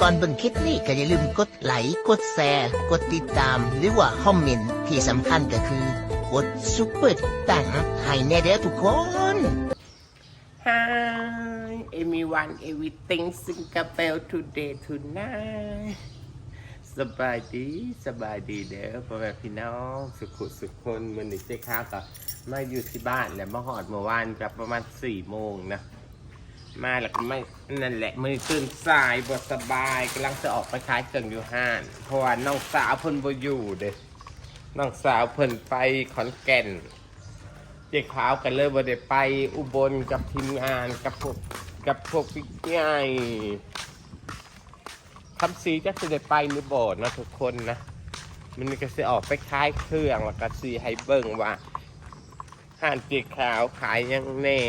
ก่อนเบิ่งคลิปนี้ก็อย่าลืมกดไลค์กดแชร์กดติดตาม หรือว่าคอมเมนต์ที่สำคัญก็คือกดซุปเปอร์ตังให้แน่เด้อทุกคน Hi everyone everything Singapore today tonight สบายดีสบายดีเด้อพ่อแม่พี่น้องสุขุสุขคนมันนี่เจ๊ข้าวก็มาอยู่ที่บ้านแหละมาหอดเมื่อวานกับประมาณสี่โมงนะ มาแล้วก็ไม่นั่นแหละมือตื่นสายบสบายกำลังจะออกไปขายเครื่องอยู่ห้านเพราะว่าน้องสาวเพิ่นบ่อยู่เด้น้องสาวเพิ่นไปขอนแก่นเจ๊ขาวกันเลยบ่ได้ไปอุบลกับทีมงานกับพวกกับพวกพี่ใหญ่คำสีจะสิได้ไปหรือบ่นะทุกคนนะมันก็จะออกไปขายเครื่องแล้วก็สีให้เบิ่งว่าห้านเจ๊ขาวขายยังแน่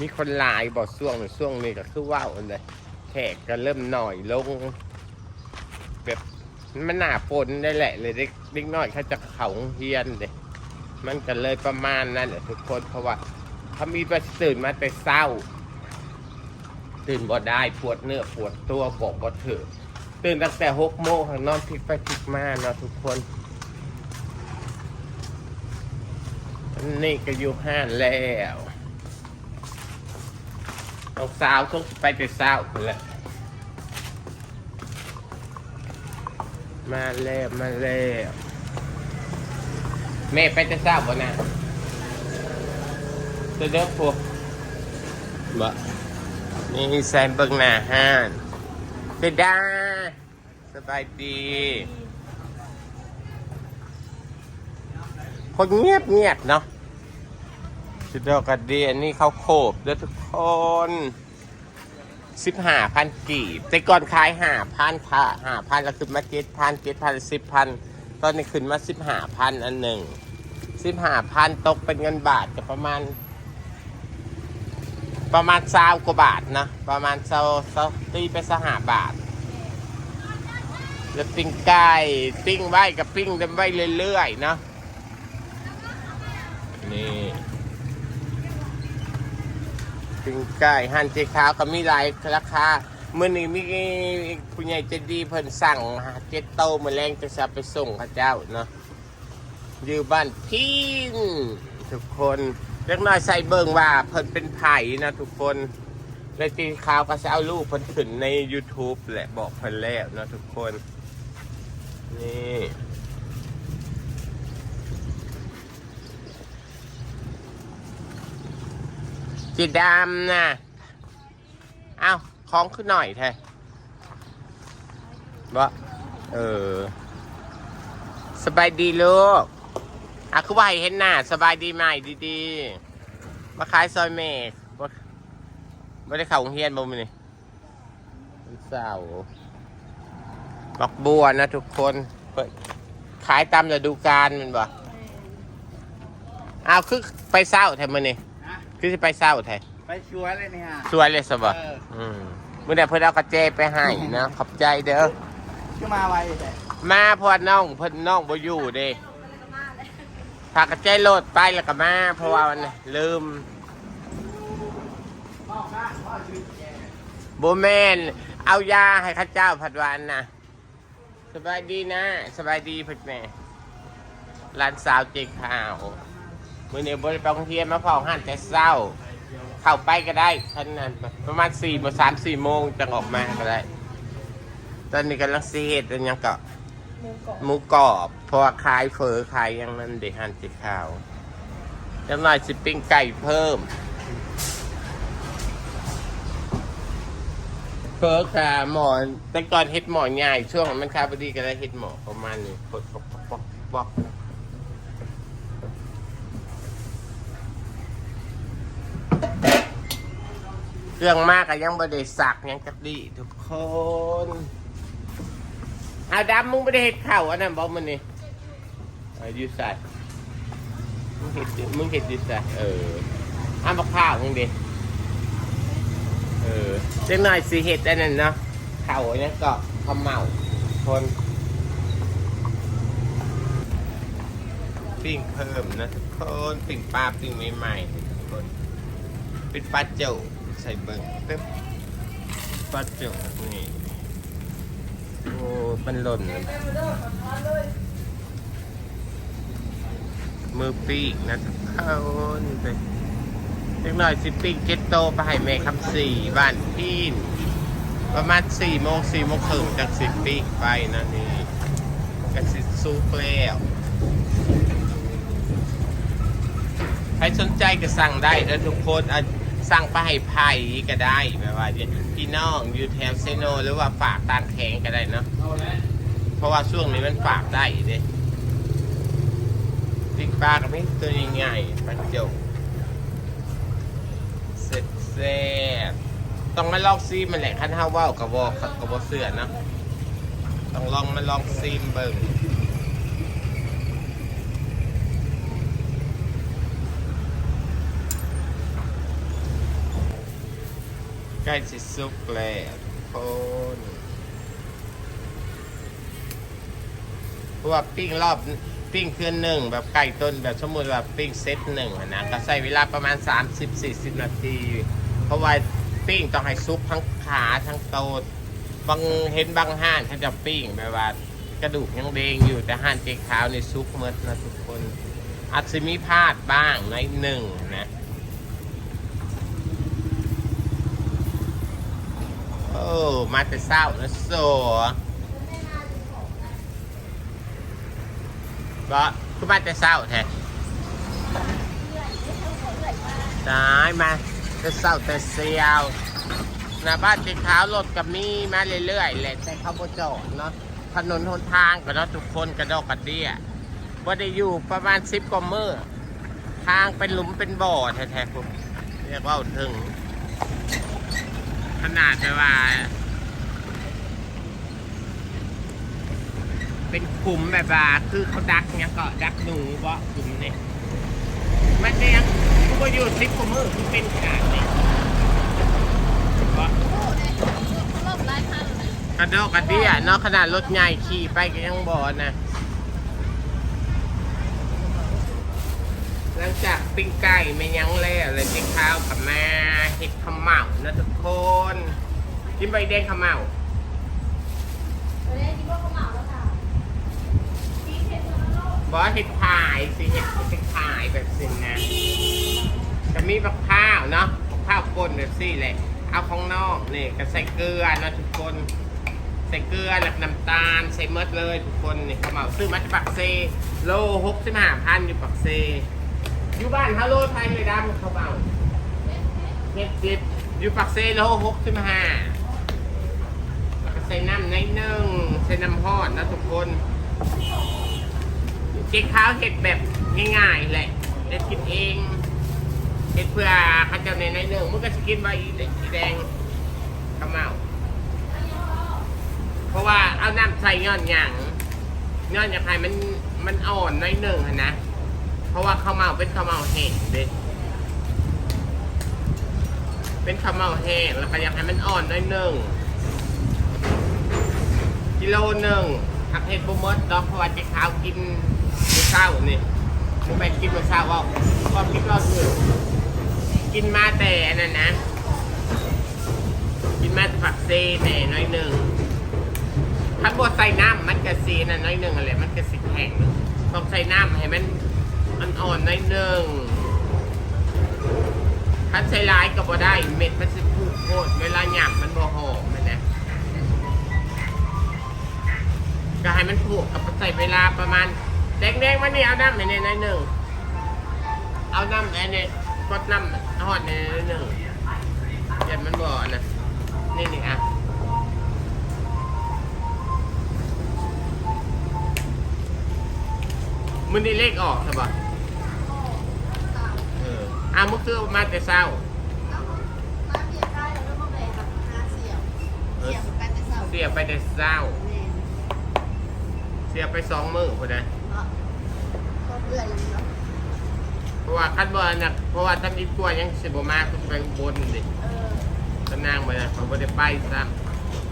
มีคนหลายบ่ช่วงช่วงนี้ก็คือว่าวเลยแขกก็เริ่มหน่อยลง แบบมันหนาปนได้แหละ เลยเด็กเด็กน้อยเขาจะเขาเฮียนเลยมันก็เลยประมาณนั้นแหละทุกคนเพราะว่าเขามีไปตื่นมาแต่เศร้า ตื่นบ่ได้ปวดเนื้อปวดตัวบอกบ่ถือตื่นตั้งแต่หกโมงนอนพลิกไปพลิกมาเนาะทุกคนนนี่ก็อยู่ห้านแล้ว น้องสาวต้องไปแต่เศร้าคนละมาแล้วมาแล้วแม่ไปจะทราบบ่นะจะเด้อพวกบ่นี่แซมเบิงหน้าห้านเดดาสบายดีคนเงียบเงียบเนาะ สุดยอดกันดีอันนี้เขาโขบเด้อทุกคนสิบห้าพันกีบแต่ก่อนขายห้าพันค่ะห้าพันแล้วขึ้นมาเจ็ดพันเจ็ดพันสิบพันตอนนี้ขึ้นมาสิบห้าพันอันหนึ่งสิบห้าพันตกเป็นเงินบาทก็ประมาณ ประมาณซ้ากว่าบาทนะ ประมาณเศร้าเศร้าตีไปสหาบาท แล้วปิ้งไก่ปิ้งไว้กับปิ้งเดิมไว้เรื่อยๆนะนี่ ปิงไก่หั่นเจขาวก็มีหลายราคาเมื่อนี้มีผู้ใหญ่ใจะดีเพิ่นสั่งเจ็ดโตมาแรงจะจะไปส่งข้าเจ้าเนาะอยู่บ้านพินทุกคนเล็กน้อยใส่เบิ่งว่าเพิ่นเป็นไผ่นะทุกคนเลยตีข่าวก็จะเอารูปเพิ่นขึ้นใน YouTube แหละบอกเพิ่นแล้วนะทุกคน นี่ จีดำนะเอาคล้องขึ้นหน่อยแท้บ่เออ สบายดีลูกอะคือว่าเห็นหน้าสบายดีไหม่ดีๆ มาขายซอยเมกบ่ไม่ได้เข้าโรงเรียนบ่มื้อนี่วันเสาร์บักบัวนะทุกคนขายตามฤดูกาลมันบ่อ้าวคือไปเศร้าแท้มื้อนี่ คือสิไปเศร้าแท้ไปชัวร์เลยเนี่ยสวยเลยสบ่เอออืมมื้อนี้เพิ่นเอากระเจไปให้นะขอบใจเด้อก็มาไวแต่มาเพราะว่าน้องเพิ่นน้องบ่อยู่เด้พากระเจโลดไปแล้วก็มาเพราะว่ามันลืมโบแมนเอายาให้ข้าเจ้าผัดหวานนะสบายดีนะ สบายดีเพิ่นแม่ร้านสาวเจ๊ข้าว มื้อนี้บ่ได้ไปโรงเรียนมาเฝ้าหันแต่เช้า เข้าไปก็ได้ท่านนั้นประมาณ4โมง3 4โมงจังออกมาก็ได้ ตอนนี้กำลังซีเฮ็ดอันยังเก็หมูกรอบเพราะว่าขายเฟอขายอย่างนั้นเด็หันสีขาวจำหน่อยสิปิ้งไก่เพิ่มเฟอค่ะหมอนแต่ก่อนเฮ็ดหมอนใหญ่ช่วงมันคาบดีก็ได้เฮ็ดหมอประมาณนี้ปอกปอกปอก เครื่องมากก็ยังบ่ได้สักยังกะดีทุกคนเอาดำมึงไม่ได้เห็ดเข่าอันนั้นบอกมันนี่อายูใส่มึงเห็ดมึงเห็ดยูใส่เออเอามาข้าวมึงดิเออเจ้าหน่อยสีเห็ดอันนั้นเนาะเข่าอันนี้ก็ขมเหมาคนปิ้งเพิ่มนะทุกคนปิ้งปลาปิ้งใหม่ๆทุกคนเป็นปลาเจ้า ใส่เบิ่งตึ๊บปลาเจ้านี่โอ้มันหล่นเลยมือปีกนะทุกคนไปเล็กน้อยสิปีกเจ็ดโตไปให้แม่คำสี่บ้านพี่ประมาณสี่โมงสี่โมงครึ่งจากสิปีกไปนะนี่กันสิซุกแล้วใครสนใจก็สั่งได้แล้วทุกคน อะสั่งปให้ไผ่ก็ได้แบบว่าพี่น้องอยู่แถวเซโน หรือว่าฝากต่างแขงก็ได้เนาะเพราะว่าช่วงนี้มันฝากได้เด้ปิกปลากับนี่ตัวใหญ่ๆปลาเจียวเสร็จแซ่บต้องมาลองซีมันแหละขั้นเท้าว่าวกับวอกับวอเสือเนาะต้องลองมาลองซีมเบิ่ง ใกล้สิสุกแล้วทุกคนเพราะว่าปิ้งรอบปิ้งคืนหนึ่งแบบไก่ต้นแบบสมมติว่าปิ้งเซตหนึ่งอะนะก็ใช้เวลาประมาณ 30-40 นาที เพราะว่าปิ้งต้องให้ซุปทั้งขาทั้งโตดบางเห็นบางห้านเขาจะปิ้งแบบว่ากระดูกยังเดงอยู่แต่ห้านเจ๊ขาวในซุปเมดนะทุกคนอาจจะมีพลาดบ้างในหนึ่งนะโอ้ มาแต่เศร้านะโซก็คือมาแต่เศร้าแท้ตายมาแต่เศร้าแต่เสียวหน้าบ้านติดขาวรถกับมีมาเรื่อยๆแหละแต่เขาบ่จอดเนาะถนนหนทางก็เนาะทุกคนกระดอกกระเดี้ยว่าได้อยู่ประมาณสิบกว่ามือทางเป็นหลุมเป็นบ่อแท้ๆคุณเรียกว่าถึง ขนาดแบบว่า เป็นกลุ่มแบบว่า คือเขาดักเนี่ยก็ดักหนูวะกลุ่มเนี่ยมันจะยังกูก็อยู่สิบกว่ามือคือเป็นขนาดนี้วะกระโดดกระเดี้ยเนาะขนาดรถใหญ่ขี่ไปก็ยังบอนะ หลังจาก ปิ้งไก่ไม่ยั้งแล้วเลยกินข้าวกับแม่เห็ดขาวเหมานะทุกคนกินใบแดงขาวเหมาบอสเห็ดขายสิเห็ดเห็ดขายแบบสินะจะมีบักข้าวเนาะบักข้าวป่นแบบสิเลยเอาของนอกนี่ก็ใส่เกลือเนาะทุกคนใส่เกลือหลักน้ำตาลใส่เมดเลยทุกคนนี่ข้าวเหมาซื้อมาจากปักเซโลหกสิบห้าพันอยู่ปักเซ อยู่บ้านฮัลโหลไทยเลยดำข้าวเหมาเฮ็ดจิบอยู่ปักเซโลหกสิบห้าแล้วก็ใส่น้ำในหนึ่งใส่น้ำฮอดนะทุกคนเจ๊ข้าวเห็ดแบบง่ายๆแหละเด็ดกินเองเห็ดเพื่อเขาเจะในในหนึ่งมันก็จะกินใบอีอีแดงขาวเหมาเพราะว่าเอาน้ำใส่ย้อนหยังย้อนอย่างไรมันมันอ่อนในหนึ่งอนะ เพราะว่าข้าวเมาเป็นข้าวเมาแห้งเด็เป็นข้าวเมาแห้งแล้วก็อยากให้มันอ่อนน้อยหนึ่งกิโลหนึ่งผักเห็ดบุมดดอกเพราะว่าเจ๊ขาวกินมื้อเช้านี่มึงไปกินมื้อเช้าว่าก็คิดว่าคือกินมาแต่อันนั่นนะกินมาแต่ผักเซแน่น้อยหนึ่งถ้าบดใส่น้ำมันกระซีน่ะน้อยหนึ่งอะไรมันกระสิแข็งต้องใส่น้ำให้มัน อ่อนน้อยหนึ่งถ้าใส่ร้ายก็บ่ได้ เม็ดมันสิพูดโคตรเวลาหยาบมันบ่หอมมันนะก็ให้มันผูกกับใส่เวลาประมาณแดงๆวันนี้เอาน้ำในในหนึ่งเอาน้ำในในกดน้ำหอดในในหนึ่งอย่ามันบ่อนะนี่นี่อะ มันนี่เลขออกใช่ปะเอออะมันคือมาแต่เศร้าเสียไปแต่เศร้า เสียไปสองมือคนนะเพราะว่าคัดบอลนะเพราะว่าถ้ามีกล้วยยังสิบมาคุณไปอุบลดิก็นั่งไปนะเขาไม่ได้ไปซ้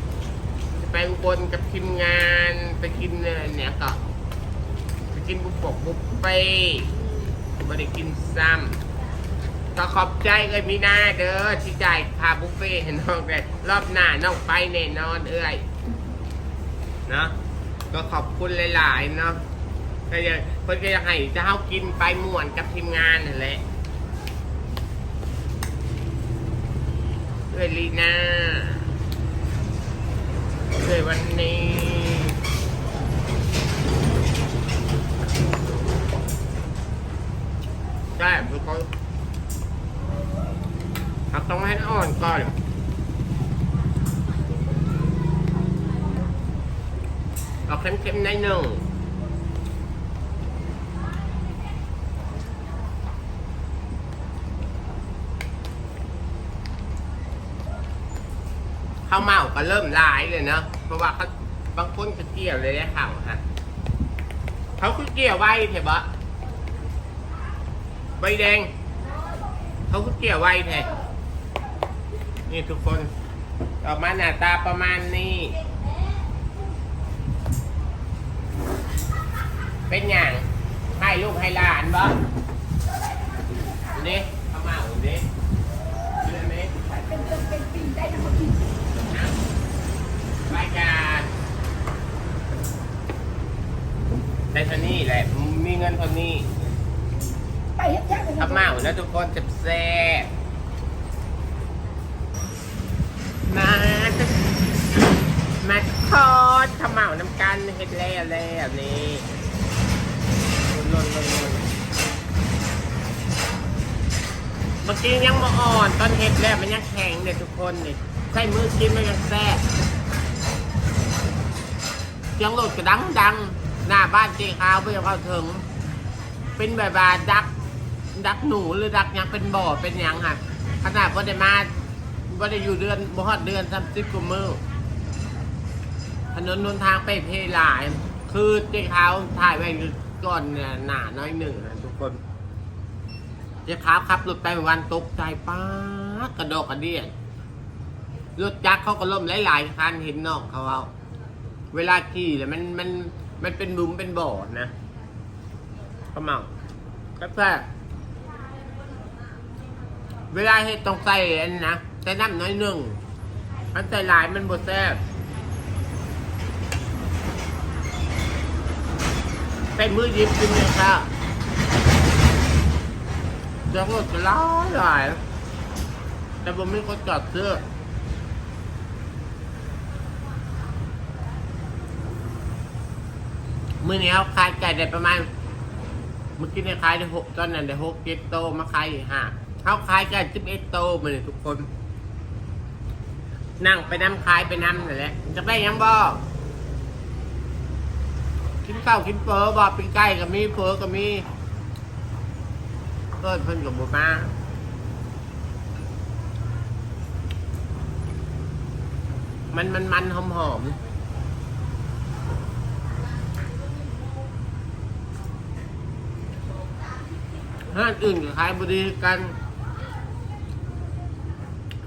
ำจะไปอุบลกับทีมงานไปกินเนี่ยก็ไป กินบุฟเฟ่บุฟเฟ่ไม่ได้กินซ้ำก็ขอบใจเลยมีหน้าเด้อที่จ่ายค่าบุฟเฟ่ให้น้องแต่รอบหน้าน้องไปแน่นอนเอ้ยเนาะก็ขอบคุณหลาย ๆ เนาะก็ยังเพิ่นก็อยากให้เจ้ากินไปม่วนกับทีมงานนั่นแหละด้วยลีน่าด้วยวันนี้ ได้ทุกคนเอาต้องให้อ่อนก่อน เอาเค็มๆในอยหนึ่งข้าวเมาก็เริ่มลายเลยเนาะเพราะว่าเขาบางคนก็เกี่ยวเลยได้ข่าวฮะเขาคือเกี่ยวไว้เถอะบะใบแดง เขาคือเกี่ยวไว้แท้นี่ทุกคนออกมาหน้าตาประมาณนี้ เป็นอย่างให้ลูกให้หลานบ่นี่ข้าวนี่เรื่องนี้นะรายการได้เท่านี้แหละ มีเงินเท่านี้ไปเฮ็ดยักเลยข้าวเมานะทุกคนจะแซ่บมาจะมาทอดข้าวเมาน้ำกันเฮ็ดแล้วแล้วนี่ ลนลนลนเมื่อกี้ยังมาอ่อนตอนเฮ็ดแล้วมันยังแข็งเลยทุกคนเนี่ยใช้มือกินมันยังแซ่บเสียงหลดกระดังดังหน้าบ้านเจ๊ขาวเพื่อเข้าถึง เป็นแบบว่าดัก ดักหนูหรือดักยังเป็นบ่อเป็นยังค่ะขนาดว่าได้มาว่าได้อยู่เดือนบ่ฮอดเดือนสามสิบกว่ามือถนนนนทางไปเพลาย คือเจ๊ขาวถ่ายไว้ ก่อนเนี่ยหนาน้อยหนึ่งนะทุกคนเจ๊ขาวขับรถไปวันตกใจป้ากระโดกกระเดียดรถจักรเขาก็ล่มหลายๆคันเห็นนองเขาเอาเวลาขี่แล้วมันมันมันเป็นบุมเป็นบ่อนะก็เมาก็แซ่เวลาเฮ็ดต้องใส่อันนะใส่น้ำน้อยหนึ่งอันใส่หลายมันบดแซ่บ ใส่มือหยิบกินเลยค่ะเดี๋ยวก็จะล้ายหลาย แต่ผมไม่ก็จอดเสื้อมือนี้เขาขายไก่ได้ประมาณเมื่อกี้เนี่ยขายได้หกตอนนั้นได้หกเจ็ดโตมาขายอีกห้าเขาขายกันสิบเอ็ดโตมาเลยทุกคน นั่งไปน้ำขายไปน้ำนั่นแหละจะได้ยังบ่กิินข้าวกินเฟอบ่เป็นไก่ก็มีเฟอก็มีเพิ่นเพิ่นกับบุมามันมันมันหอมหอมห้างอื่นกับขายบดีกัน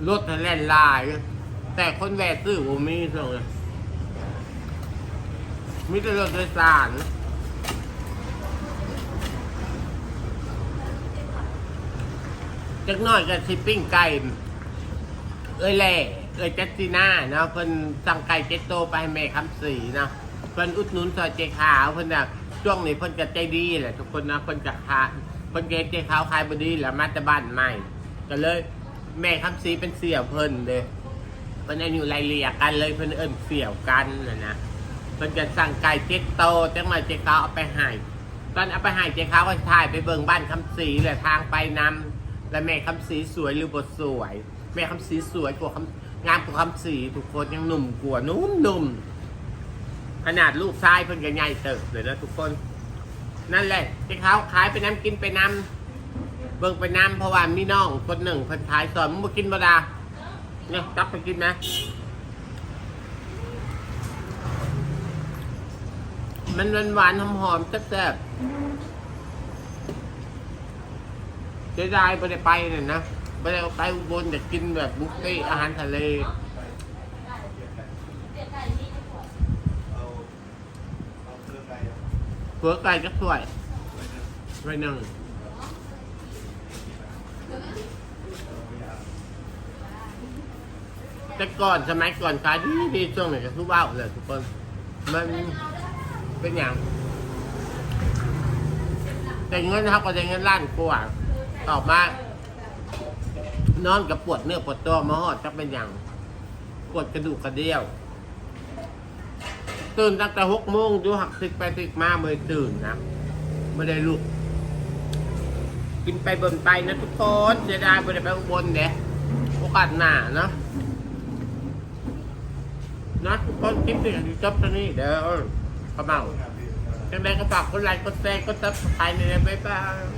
รถแล่นลาย แต่คนแวะซื้อผมมีส่งเลย มีแต่รถโดยสารจักหน่อยกับชิปปิ้งไก่ เอ้ยแหล่เอ้ยจัสติน่าเนาะเพิ่นสั่งไก่เจ็ดโตไปให้แม่คำสีเนาะเพิ่นอุดหนุนซอยเจขาวเพิ่นน่ะช่วงนี้เพิ่นจะใจดีแหละทุกคนนะเพิ่นจะขายเพิ่นเกเจขาวขายบดีแล้วมาแต่บ้านใหม่ ก็เลยแม่คำสีเป็นเสี่ยวเพิ่นเลยเพิ่นอายุไลเลียกันเลยเพิ่นเอิ้นเสี่ยวกันนะนะ เพิ่นจะสั่งไก่เจ็ดโตจังหน่อยเจ๊ขาวเอาไปให้ตอนเอาไปให้เจ๊ขาวก็ถ่ายไปเบิ่งบ้านคำสีแหละทางไปนำแล้วแม่คำสีสวยหรือบทสวย แม่คำสีสวยกว่าคำงามกว่าคำสีทุกคนยังหนุ่มกว่านุ่มนุ่มขนาดลูกชายเพิ่นก็ใหญ่เติบเลยนะทุกคน นั่นแหละเจ๊ขาวขายไปน้ำกินไปน้ำเบิ่งไปน้ำเพราะว่ามีน้องคนหนึ่งคนขายสอนมึงมากินบ่ดาเนี่ยกลับไปกินนะ มันหวานหวานหอมหอมๆแซ่บๆเสียดายไปได้ไปเนี่ยนะไปได้ไปอุบลแต่กินแบบบุฟเฟ่ต์อาหารทะเลเอาเอาเครื่อไรอะเผือไก่ก็สวยไว้หนึ่งแต่ก่อนสมัยก่อนขายดีดีช่วงไหนก็ทุกว่าเลยทุกคนมัน เป็นอย่างแต่เงินนะครับก็ได้เงินล้านกว่าออกมา นอนกับปวดเนื้อปวดตัวมาหอดจักเป็นอย่างปวดกระดูกกระเดี่ยว ตื่นตั้งแต่หกโมงดูหักติดไปติดมาเมื่อตื่นนะไม่ได้ลุกกินไปบนไปนะทุกคนจะได้ไม่ได้ไปบนเนี่ยโอกาสหนาเนาะนะทุกคนคลิปนี้จบตอนนี้เดี๋ยว กระเมาจังไดก็ฝากกดไลค์กดแชร์กดซับสไครต์ในบ๊ายบาย